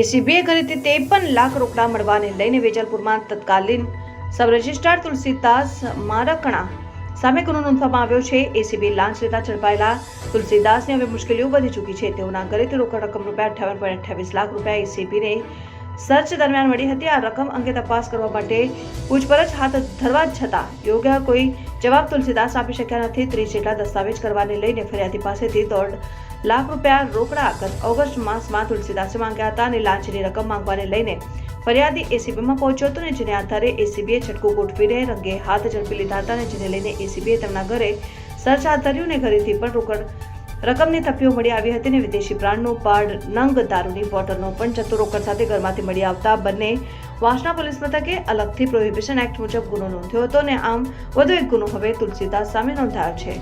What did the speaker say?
એસીબીએ ઘરેથી ત્રેપન લાખ રોકડા મળવાને લઈને વેજલપુરમાં તત્કાલીન સબ રજિસ્ટ્રાર તુલસીદાસ મારકણા સામે ગુનો નોંધવામાં આવ્યો છે. એસીબી લાંચ લેતા ઝડપાયેલા તુલસીદાસની હવે મુશ્કેલીઓ વધી ચૂકી છે. તેઓના ઘરેથી રોકડ રકમ રૂપિયા અઠ્ઠાવન પોઈન્ટ અઠ્યાવીસ લાખ રૂપિયા એસીબીને સર્ચ દરમિયાન મળી હતી. આ રકમ અંગે તપાસ કરવા માટે પૂછપરછ હાથ ધરવા છતાં યોગ્ય કોઈ જવાબ તુલસીદાસ આપી શક્યા નથી. ત્રીસ જેટલા દસ્તાવેજ કરવાને લઈને ફરિયાદી પાસેથી દોઢ લાખ રૂપિયા રોકડા ગત ઓગસ્ટ માસમાં તુલસીદાસે માંગ્યા હતા અને લાંચની રકમ માંગવાને લઈને ફરિયાદી એસીબીમાં પહોંચ્યો હતો અને જેને આધારે એસીબીએ છટકું ગોઠવીને રંગે હાથ ઝડપી લીધા હતા અને જેને લઈને એસીબીએ તેમના ઘરે સર્ચ હાથ ધર્યું અને ઘરેથી પણ રોકડ રકમની થપ્પીઓ મળી આવી હતી અને વિદેશી બ્રાન્ડનો પાડ નંગ દારૂની બોટલનો પણ જથ્થો રોકડ સાથે ઘરમાંથી મળી આવતા બંને વાસણા પોલીસ મથકે અલગથી પ્રોહિબિશન એક્ટ મુજબ ગુનો નોંધ્યો હતો અને આમ વધુ એક ગુનો હવે તુલસીદાસ સામે નોંધાયો છે